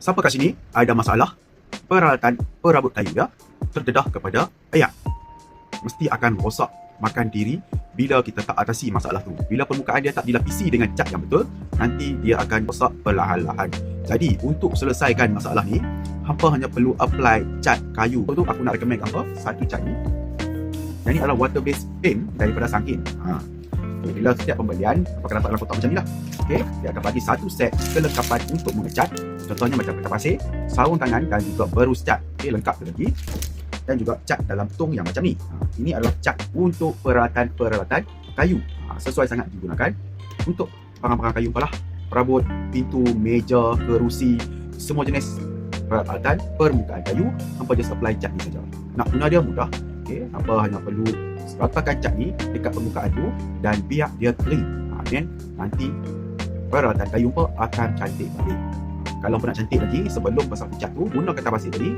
Siapa kat sini ada masalah peralatan perabot kayu ya terdedah kepada ayat. Mesti akan rosak makan diri bila kita tak atasi masalah tu. Bila permukaan dia tak dilapisi dengan cat yang betul, nanti dia akan rosak perlahan-lahan. Jadi, untuk selesaikan masalah ni, hampa hanya perlu apply cat kayu. Untuk aku nak recommend hampa satu cat ni. Yang ni adalah water based paint daripada Sangkin. Ha. Bila setiap pembelian, apa dapat dalam kotak macam ni lah. Okay, dia akan bagi satu set kelengkapan untuk mengecat. Contohnya macam kertas pasir, sarung tangan dan juga berus cat. Okay, lengkap lagi. Dan juga cat dalam tong yang macam ni. Ha, ini adalah cat untuk peralatan-peralatan kayu. Ha, sesuai sangat digunakan untuk barang-barang kayu lah. Perabot, pintu, meja, kerusi, semua jenis peralatan permukaan kayu, hampa just apply cat ni saja. Nak guna dia mudah. Okay, hampa hanya perlu ratakan cat ni dekat permukaan tu dan biar dia kering. Ha, then nanti peralatan kayu pun akan cantik balik. Kalau pun nak cantik lagi, sebelum pasang cat tu, guna kertas pasir tadi,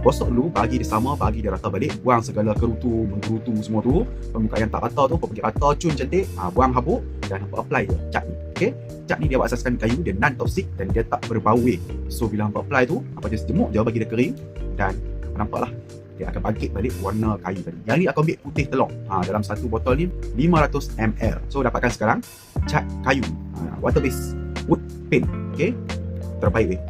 gosok dulu, bagi dia sama, bagi dia rata balik, buang segala kerutu, menggerutu semua tu, permukaan yang tak rata tu, pergi rata, cun cantik, ha, buang habuk dan hampa apply je cat ni. Okay? Cat ni dia buat asaskan kayu, dia non-toxic dan dia tak berbau. So, bila hampa apply tu, hampa just jemuk je bagi dia kering dan nampak lah dia akan bangkit balik warna kayu tadi. Yang ni aku ambil putih telur. Ha, dalam satu botol ni 500 ml. So dapatkan sekarang cat kayu. Ha, water based wood paint. Okay. Terbaik weh.